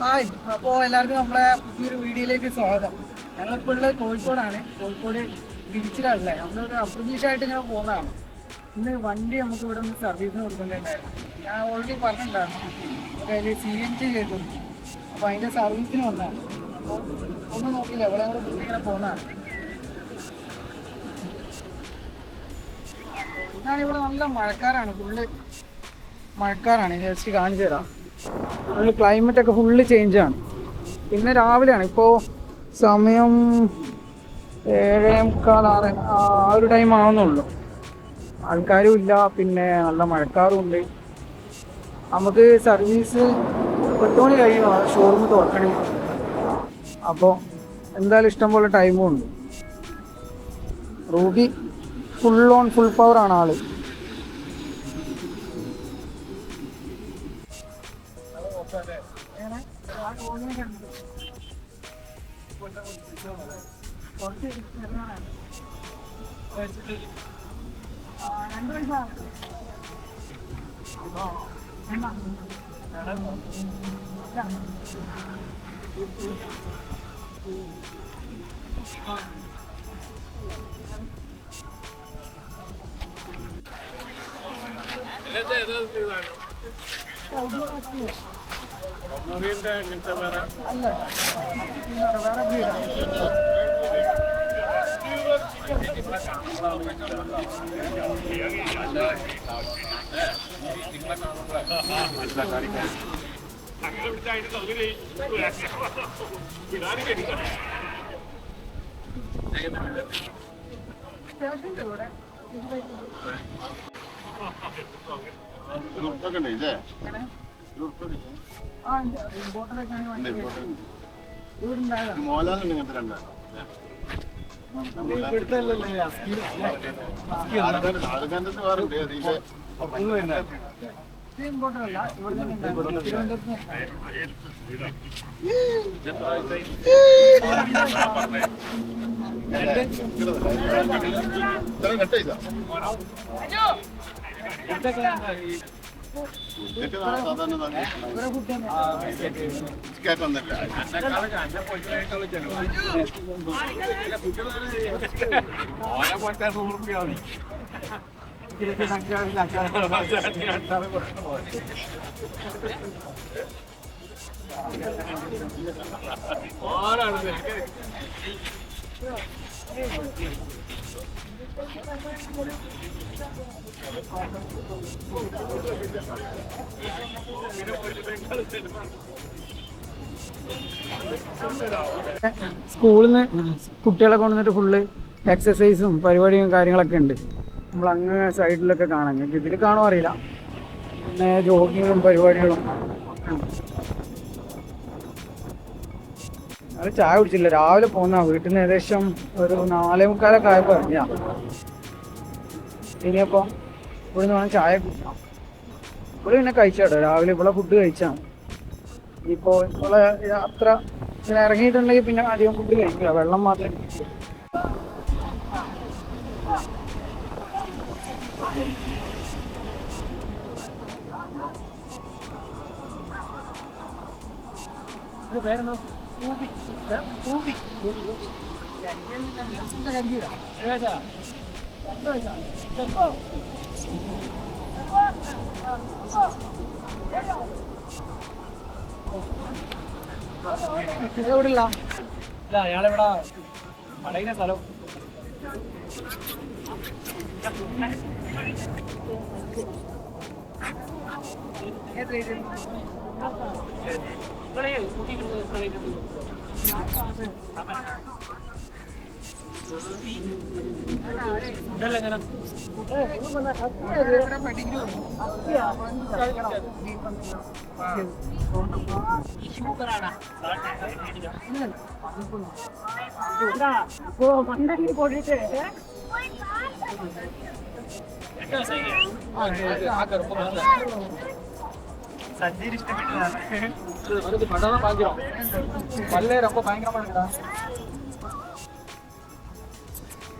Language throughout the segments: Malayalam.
ഹായ്. അപ്പോൾ എല്ലാവർക്കും നമ്മളെ പുതിയൊരു വീഡിയോയിലേക്ക് സ്വാഗതം. ഞങ്ങളിപ്പോൾ ഉള്ളത് കോഴിക്കോടാണ്. കോഴിക്കോട് ബീച്ചിലാണല്ലേ നമ്മളൊരു അപ്രതീക്ഷയായിട്ട് ഇങ്ങനെ പോകുന്നതാണ് ഇന്ന് വണ്ടി നമുക്ക് ഇവിടെ നിന്ന് സർവീസിന് കൊടുക്കേണ്ടതായിരുന്നു ഞാൻ ഓൾറെഡി പറഞ്ഞിട്ടുണ്ടായിരുന്നു. അതിൽ സി എൻ ജി ചെയ്തു. അപ്പോൾ അതിന്റെ സർവീസിന് വന്നതാണ്. അപ്പോൾ ഒന്നും നോക്കില്ല ഇവിടെ കൂടെ ഇങ്ങനെ പോകുന്നതാണ് ഞാനിവിടെ നല്ല മഴക്കാരാണ്. ഫുള്ള് മഴക്കാരാണ്. ജസ്റ്റ് കാണിച്ചു തരാം നമ്മൾ ക്ലൈമറ്റ് ഒക്കെ ഫുള്ള് ആണ്. പിന്നെ രാവിലെയാണ്. ഇപ്പോൾ സമയം ഏഴേ മുക്കാൽ ആറ് ആ ഒരു ടൈം ആവുന്നുള്ളൂ. ആൾക്കാരും ഇല്ല. പിന്നെ നല്ല മഴക്കാറും ഉണ്ട്. നമുക്ക് സർവീസ് എട്ട് മണി കഴിയുമോ ഷോറൂം തുറക്കണേ. അപ്പോൾ എന്തായാലും ഇഷ്ടം പോലെ ടൈമും ഉണ്ട്. Ruby full on full power ആണ് ആൾ. അല്ല വേറെ ബ്രീഡാണ് ഉറുപ്പൊക്കെ ഇല്ലേ ആ ഇമ്പോർട്ടന്റ് വണ്ടി ഇവിടെ ഉണ്ടായതാണ് മോലാലുണ്ട് ഇങ്ങനത്തെ രണ്ടാണ് വേറെ ഉണ്ട് ഇത് ഇമ്പോർട്ടന്റ് അല്ല ഇവിടെ തിരുവനന്തപുരത്ത് സ്കൂളിൽ നിന്ന് കുട്ടികളെ കൊണ്ടുവന്നിട്ട് ഫുള്ള് എക്സസൈസും പരിപാടിയും കാര്യങ്ങളൊക്കെ ഉണ്ട്. നമ്മൾ അങ്ങ് സൈഡിലൊക്കെ കാണാം. നിങ്ങൾക്ക് ഇതിൽ കാണുമോ അറിയില്ല. പിന്നെ ജോഗിങ്ങും പരിപാടികളും. അത് ചായ കുടിച്ചില്ല രാവിലെ പോന്ന. വീട്ടിൽ നിന്ന് ഏകദേശം ഒരു നാലേ മുക്കാലൊക്കെ ആയപ്പോൾ ഇനിയപ്പോൾ ഇവിടുന്ന് വേണം ചായ കുടിക്കാം ഇവിടെ പിന്നെ കഴിച്ചാട്ടോ രാവിലെ ഇവിടെ ഫുഡ് കഴിച്ചാണ് ഇപ്പോ ഇവിടെ യാത്ര ഇങ്ങനെ ഇറങ്ങിയിട്ടുണ്ടെങ്കിൽ പിന്നെ അധികം ഫുഡ് കഴിക്കില്ല വെള്ളം. ഇത് പേരെന്താ? ചെറുപ്പോ? എവിടെയുള്ള? ഇല്ല അയാളിവിടെ പടയുന്ന സ്ഥലം ഏത് போட்டுட்டு சஞ்சீரிஷ்ட படம் தான் பாக்கிறோம் பல்லே ரொம்ப பயங்கரமா இருக்கா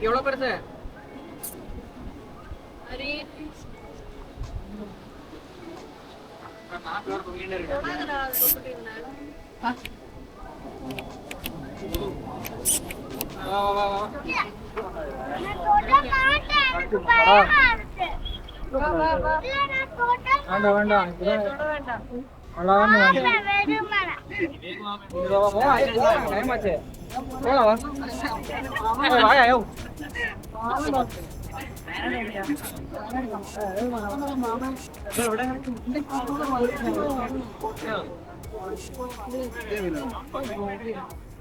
எவ்வளவு பெருசு வேண்டாம் வேண்டாம் இப்பதான் அழகான വേണ്ട വേണ്ട വളരാൻ ഇവിടെ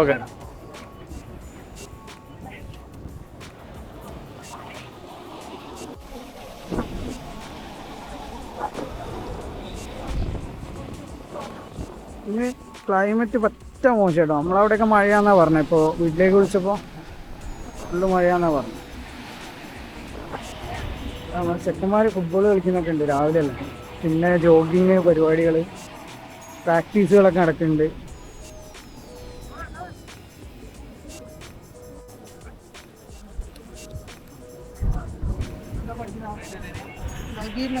ഓക്കെ. ക്ലൈമറ്റ് പറ്റ മോശം കേട്ടോ നമ്മളവിടെയൊക്കെ മഴയാന്നാ പറഞ്ഞത് ഇപ്പോൾ വീട്ടിലേക്ക് വിളിച്ചപ്പോൾ ഫുള്ള് മഴയാന്നാ പറഞ്ഞു. നമ്മൾ ചെക്കന്മാർ ഫുട്ബോൾ കളിക്കുന്നൊക്കെ ഉണ്ട് രാവിലെ അല്ലേ? പിന്നെ ജോഗിങ് പരിപാടികൾ പ്രാക്ടീസുകളൊക്കെ നടക്കുന്നുണ്ട്. Seguindo.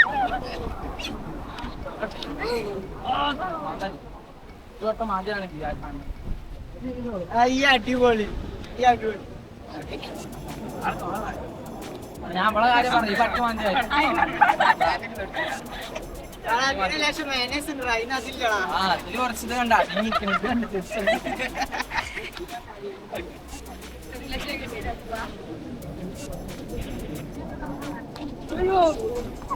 അടിപൊളി ഈ അടിപൊളി. ഞാൻ നമ്മളെ കാര്യം പറഞ്ഞു ഈ പട്ട് അതിൽ കുറച്ചത് കണ്ട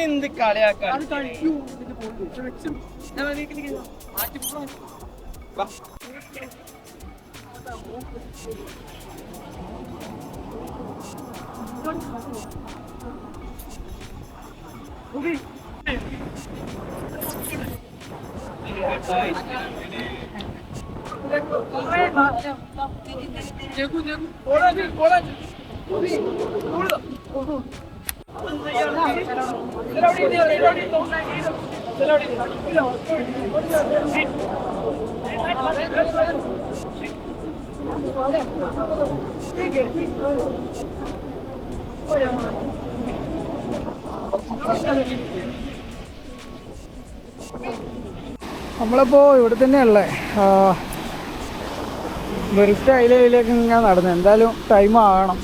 എന്ത് കളിയാക്കാൻ നമ്മളിപ്പോ ഇവിടെ തന്നെയല്ലേ വെറുതെ അയിലേക്ക് ഇങ്ങനെ നടന്നു. എന്തായാലും ടൈം ആകണം.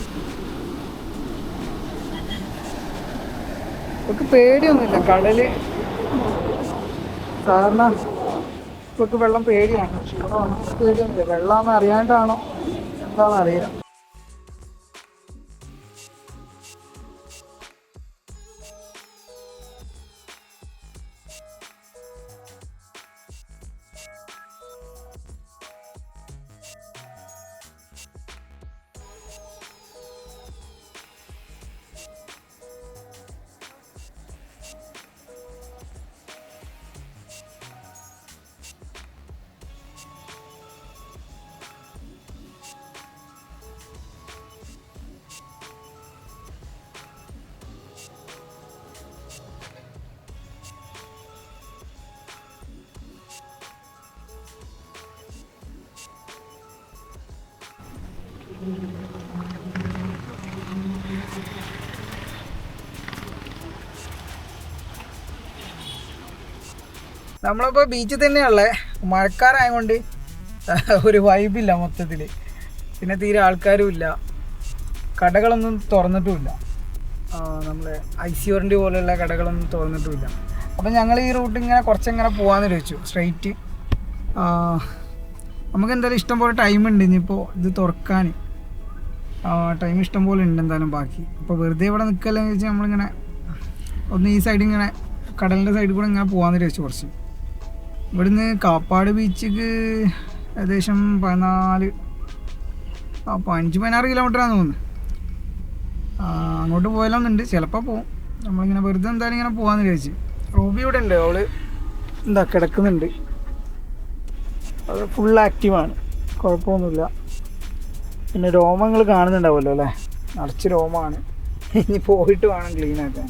ഇവക്ക് പേടിയൊന്നുമില്ല കടൽ. സാധാരണ ഇവക്ക് വെള്ളം പേടിയാണ്. വന്നപ്പോൾ പേടിയൊന്നുമില്ല. വെള്ളമാണെന്ന് അറിയാണ്ടാണോ? എന്താണെന്ന് അറിയില്ല നമ്മളിപ്പോൾ ബീച്ചിൽ തന്നെയുള്ളേ മഴക്കാരായതുകൊണ്ട് ഒരു വൈബില്ല മൊത്തത്തിൽ പിന്നെ തീരെ ആൾക്കാരും ഇല്ല. കടകളൊന്നും തുറന്നിട്ടുമില്ല. നമ്മളെ ഐസിയോറിന്റെ പോലെയുള്ള കടകളൊന്നും തുറന്നിട്ടുമില്ല. അപ്പം ഞങ്ങൾ ഈ റൂട്ട് ഇങ്ങനെ കുറച്ചിങ്ങനെ പോകാമെന്ന് ചോദിച്ചു സ്ട്രെയിറ്റ് നമുക്ക് എന്തായാലും ഇഷ്ടം പോലെ ടൈം ഉണ്ട് ഇനിയിപ്പോൾ ഇത് തുറക്കാൻ ടൈം ഇഷ്ടം പോലെ ഉണ്ട് എന്തായാലും ബാക്കി. അപ്പോൾ വെറുതെ ഇവിടെ നിൽക്കല്ലെന്ന് വെച്ചാൽ നമ്മളിങ്ങനെ ഒന്ന് ഈ സൈഡ് ഇങ്ങനെ കടലിന്റെ സൈഡിൽ കൂടെ ഇങ്ങനെ പോകാമെന്ന് ചോദിച്ചു കുറച്ച്. ഇവിടുന്ന് കാപ്പാട് ബീച്ചിക്ക് ഏകദേശം പതിനാല് ആ പതിനഞ്ച് പതിനാറ് കിലോമീറ്ററാന്ന് തോന്നുന്നു. അങ്ങോട്ട് പോയാലൊന്നുണ്ട് ചിലപ്പോൾ പോവും. നമ്മളിങ്ങനെ വെറുതെ എന്തായാലും ഇങ്ങനെ പോകാമെന്ന് ചോദിച്ചു റൂബി ഇവിടെ ഉണ്ട്. അവൾ എന്താ കിടക്കുന്നുണ്ട്. അത് ഫുൾ ആക്റ്റീവാണ് കുഴപ്പമൊന്നുമില്ല. പിന്നെ രോമങ്ങൾ കാണുന്നുണ്ടാവുമല്ലോ അല്ലേ? നിറച്ച് രോമമാണ്. ഇനി പോയിട്ട് വേണം ക്ലീൻ ആക്കാൻ.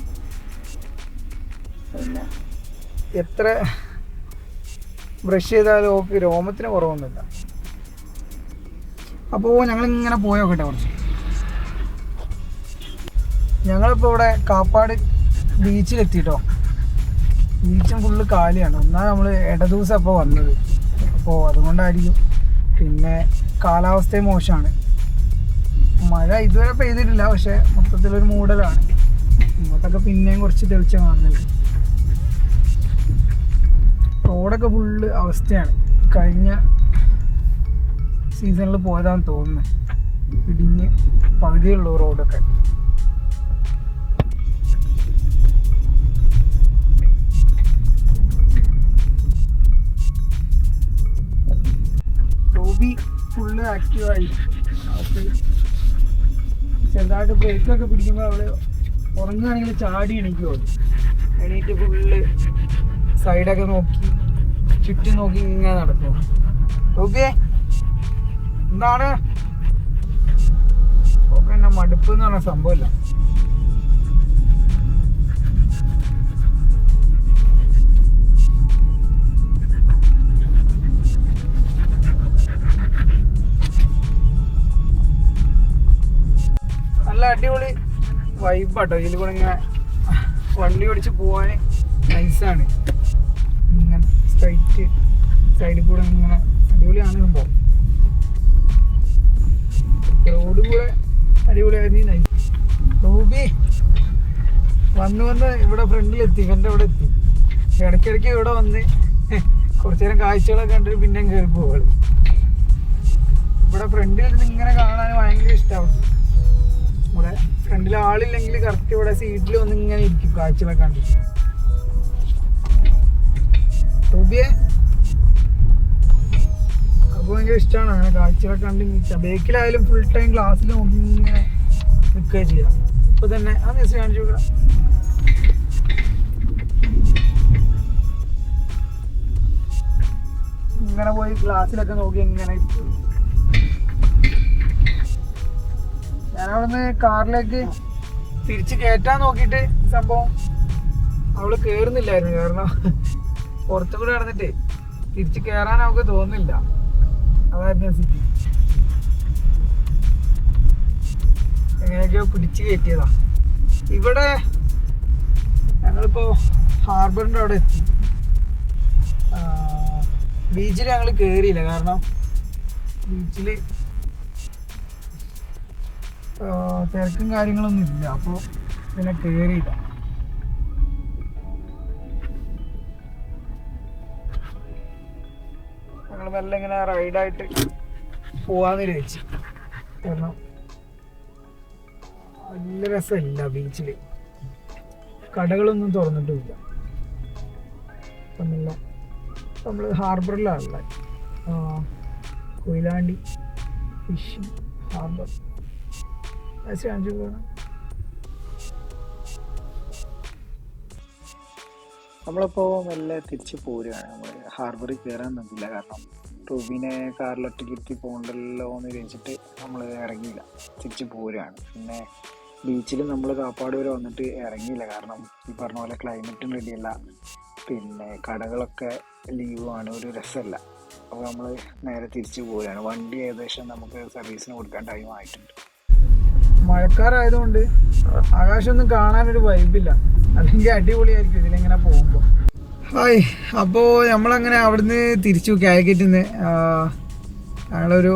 പിന്നെ എത്ര ബ്രഷ് ചെയ്താലും ഓക്ക് രോമത്തിന് കുറവൊന്നുമില്ല. അപ്പോൾ ഞങ്ങളിങ്ങനെ പോയോക്കട്ടെ കുറച്ച്. ഞങ്ങളിപ്പോൾ ഇവിടെ കാപ്പാട് ബീച്ചിലെത്തിട്ടോ. ബീച്ചും ഫുള്ള് കാലിയാണ്. എന്നാൽ നമ്മൾ ഇട ദിവസം അപ്പോൾ വന്നത്. അപ്പോൾ അതുകൊണ്ടായിരിക്കും. പിന്നെ കാലാവസ്ഥയും മോശമാണ്. മഴ ഇതുവരെ പെയ്തിട്ടില്ല പക്ഷെ മൊത്തത്തിലൊരു മൂടലാണ്. ഇങ്ങോട്ടൊക്കെ പിന്നെയും കുറച്ച് തെളിച്ച കാണുന്നുണ്ട്. റോഡൊക്കെ ഫുള്ള് അവസ്ഥയാണ്. കഴിഞ്ഞ സീസണിൽ പോയതാന്ന് തോന്നുന്നത് ഇടിഞ്ഞ് പകുതിയുള്ളൂ റോഡൊക്കെ. ഫുള്ള് ആക്റ്റീവായി ചെറുതായിട്ട് ബ്രേക്കൊക്കെ പിടിക്കുമ്പോൾ അവൾ ഉറങ്ങുകയാണെങ്കിൽ ചാടി എണീക്കുമോ എണീറ്റ് ഫുള്ള് സൈഡൊക്കെ നോക്കി ചുറ്റും നോക്കി ഇങ്ങനെ നടക്കും. ഓക്കെ എന്താണ്? ഓക്കെ എന്നാ മടുപ്പ് എന്ന് പറഞ്ഞ സംഭവമില്ല. നല്ല അടിപൊളി വൈബാട്ടോ. ഇതിൽ കൂടെ ഇങ്ങനെ വണ്ടി ഓടിച്ച് പോവാൻ നൈസാണ് ഇങ്ങനെ സ്ട്രൈറ്റ് സൈഡിൽ കൂടെ ഇങ്ങനെ അടിപൊളിയാണ് സംഭവം. റോഡ് കൂടെ അടിപൊളിയായിരുന്നു നൈസ് റൂബി വന്ന് വന്ന് ഇവിടെ ഫ്രണ്ടിലെത്തി എന്റെ അവിടെ എത്തി. ഇടയ്ക്കിടയ്ക്ക് ഇവിടെ വന്ന് കുറച്ചു നേരം കാഴ്ചകളൊക്കെ കണ്ടിട്ട് പിന്നെ കയറി പോവുകയാണ്. ഇവിടെ ഫ്രണ്ടിൽ ഇങ്ങനെ കാണാൻ ഭയങ്കര ഇഷ്ടമാണ് ഇവിടെ ഫ്രണ്ടിൽ ആളില്ലെങ്കിൽ കറക്റ്റ് ഇവിടെ സീറ്റിൽ വന്ന് ഇങ്ങനെ ഇരിക്കും. കാഴ്ചകളൊക്കെ കണ്ടിട്ട് റൂബിയെ അപ്പോൾ ഭയങ്കര ഇഷ്ടമാണ് അങ്ങനെ കാഴ്ചകളൊക്കെ കണ്ട് നിൽക്കുക ബേക്കിലായാലും ഫുൾ ടൈം ക്ലാസ്സിൽ നോക്കി ഇങ്ങനെ നിൽക്കുക ചെയ്യാം. ഇപ്പൊ തന്നെ ആ മെസ്സേജ് കാണിച്ചു കൊടുക്കാം. ഇങ്ങനെ പോയി ക്ലാസ്സിലൊക്കെ നോക്കി ഇങ്ങനെ ഇരിക്കും. ഞാനവിടുന്ന് കാറിലേക്ക് തിരിച്ച് കയറ്റാൻ നോക്കിയിട്ട് സംഭവം അവൾ കേറുന്നില്ലായിരുന്നു. കാരണം പുറത്തു കൂടെ നടന്നിട്ടേ തിരിച്ച് കയറാൻ അവൾക്ക് തോന്നുന്നില്ല. അതായിരുന്നു സിറ്റി എങ്ങനെയൊക്കെയോ പിടിച്ച് കയറ്റിയതാ ഇവിടെ ഞങ്ങളിപ്പോ ഹാർബറിന്റെ അവിടെ എത്തി. ബീച്ചിൽ ഞങ്ങൾ കേറിയില്ല. കാരണം ബീച്ചിൽ തിരക്കും കാര്യങ്ങളൊന്നും ഇല്ല. അപ്പോൾ പിന്നെ കയറിയില്ല ഞങ്ങൾ മെല്ലെ ഇങ്ങനെ റൈഡായിട്ട് പോവാന്ന് വിചാരിച്ചു. കാരണം നല്ല രസമില്ല ബീച്ചിൽ കടകളൊന്നും തുറന്നിട്ടുമില്ല. ഒന്നുമില്ല നമ്മൾ ഹാർബറിലാണല്ലേ കൊയിലാണ്ടി ഫിഷിംഗ് ഹാർബർ കാണിച്ചു പോകണം നമ്മളിപ്പോൾ മെല്ലെ തിരിച്ചു പോരുകയാണ് നമ്മൾ ഹാർബറിൽ കയറാൻ നിന്നില്ല. കാരണം ടൂബിനെ കാറിലൊറ്റയ്ക്ക് കിട്ടി പോകണ്ടല്ലോ എന്ന് വിചാരിച്ചിട്ട് നമ്മൾ ഇറങ്ങിയില്ല. തിരിച്ചു പോരുകയാണ് പിന്നെ ബീച്ചിൽ നമ്മൾ കാപ്പാട് വരെ വന്നിട്ട് ഇറങ്ങിയില്ല. കാരണം ഈ പറഞ്ഞ പോലെ ക്ലൈമറ്റും റെഡിയല്ല പിന്നെ കടകളൊക്കെ ആണ് ഒരു രസമല്ല. അപ്പോൾ നമ്മൾ നേരെ തിരിച്ചു പോവുകയാണ് വണ്ടി ഏകദേശം നമുക്ക് സർവീസിന് കൊടുക്കാൻ ടൈം ആയിട്ടുണ്ട്. മഴക്കാറായതുകൊണ്ട് ആകാശമൊന്നും കാണാനൊരു വൈബില്ല അല്ലെങ്കിൽ അടിപൊളിയായിരിക്കും ഇതിലിങ്ങനെ പോകുമ്പോൾ ഹായ് അപ്പോൾ നമ്മളങ്ങനെ അവിടുന്ന് തിരിച്ചു കാലിക്കറ്റിന്ന് ഞങ്ങളൊരു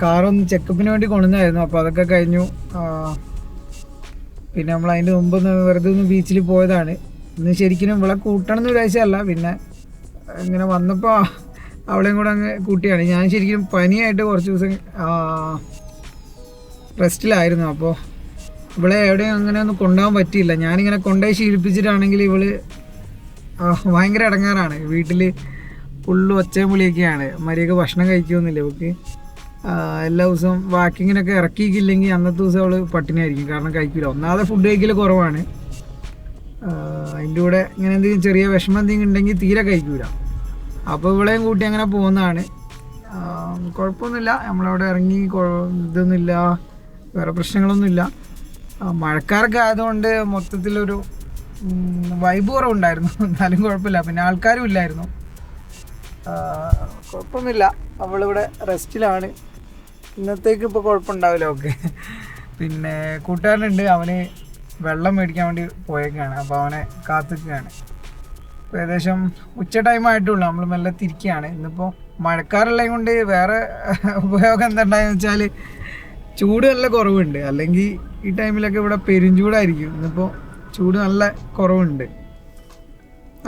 കാറൊന്ന് ചെക്കപ്പിന് വേണ്ടി കൊണ്ടുവന്നായിരുന്നു. അപ്പോൾ അതൊക്കെ കഴിഞ്ഞു. പിന്നെ നമ്മൾ അതിന്റെ മുമ്പ് ഒന്ന് വെറുതെ ഒന്ന് ബീച്ചിൽ പോയതാണ്. ഇന്ന് ശരിക്കും ഇവിടെ കൂട്ടണം എന്ന് വിചാരിച്ചതല്ല. പിന്നെ ഇങ്ങനെ വന്നപ്പോൾ അവളെയും കൂടെ അങ്ങ് കൂട്ടിയാണ്. ഞാൻ ശരിക്കും പനിയായിട്ട് കുറച്ച് ദിവസം റെസ്റ്റിലായിരുന്നു. അപ്പോൾ ഇവളെ എവിടെയും അങ്ങനെ ഒന്നും കൊണ്ടുപോകാൻ പറ്റിയില്ല. ഞാനിങ്ങനെ കൊണ്ടുപോയി ശീലിപ്പിച്ചിട്ടാണെങ്കിൽ ഇവൾ ഭയങ്കര ഇടങ്ങാറാണ്. വീട്ടിൽ ഫുള്ള് ഒച്ചയും വിളിയൊക്കെയാണ്. മര്യൊക്കെ ഭക്ഷണം കഴിക്കുമെന്നില്ല ഇവക്ക് എല്ലാ ദിവസവും വാക്കിങ്ങിനൊക്കെ ഇറക്കിയില്ലെങ്കിൽ അന്നത്തെ ദിവസം അവൾ പട്ടിണിയായിരിക്കും. കാരണം കഴിക്കില്ല ഒന്നാമതെ ഫുഡ് കഴിക്കൽ കുറവാണ്. അതിന്റെ കൂടെ ഇങ്ങനെ എന്തെങ്കിലും ചെറിയ വിഷമം എന്തെങ്കിലും ഉണ്ടെങ്കിൽ തീരെ കഴിക്കൂല. അപ്പോൾ ഇവളെയും കൂട്ടി അങ്ങനെ പോകുന്നതാണ്. കുഴപ്പമൊന്നുമില്ല. നമ്മളവിടെ ഇറങ്ങി ഇതൊന്നുമില്ല. വേറെ പ്രശ്നങ്ങളൊന്നുമില്ല. മഴക്കാരൊക്കെ ആയതുകൊണ്ട് മൊത്തത്തിലൊരു വൈബ് കുറവുണ്ടായിരുന്നു. എന്നാലും കുഴപ്പമില്ല. പിന്നെ ആൾക്കാരും ഇല്ലായിരുന്നു. കുഴപ്പമൊന്നുമില്ല. അവളിവിടെ റെസ്റ്റിലാണ്. ഇന്നത്തേക്ക് ഇപ്പോൾ കുഴപ്പമുണ്ടാവില്ല ഓക്കെ പിന്നെ കൂട്ടുകാരനുണ്ട്. അവന് വെള്ളം മേടിക്കാൻ വേണ്ടി പോയേക്കാണ്. അപ്പോൾ അവനെ കാത്തിക്കുകയാണ്. ഏകദേശം ഉച്ച ടൈം ആയിട്ടുള്ളൂ. നമ്മൾ മെല്ലെ തിരിക്കുകയാണ്. ഇന്നിപ്പോൾ മഴക്കാറുള്ളത് കൊണ്ട് വേറെ ഉപയോഗം എന്തുണ്ടായെന്ന് വെച്ചാൽ ചൂട് നല്ല കുറവുണ്ട്. അല്ലെങ്കിൽ ഈ ടൈമിലൊക്കെ ഇവിടെ പെരുംചൂടായിരിക്കും ഇന്നിപ്പോൾ ചൂട് നല്ല കുറവുണ്ട്.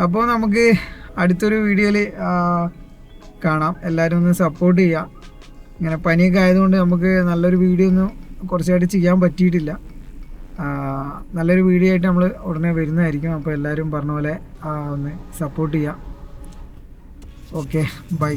അപ്പോൾ നമുക്ക് അടുത്തൊരു വീഡിയോയിൽ കാണാം. എല്ലാവരും ഒന്ന് സപ്പോർട്ട് ചെയ്യുക ഇങ്ങനെ പനിയൊക്കെ ആയതുകൊണ്ട് നമുക്ക് നല്ലൊരു വീഡിയോ ഒന്നും കുറച്ചായിട്ട് ചെയ്യാൻ പറ്റിയിട്ടില്ല. നല്ലൊരു വീഡിയോ ആയിട്ട് നമ്മൾ ഉടനെ വരുന്നതായിരിക്കും. അപ്പോൾ എല്ലാവരും പറഞ്ഞ പോലെ ഒന്ന് സപ്പോർട്ട് ചെയ്യാം. Okay bye.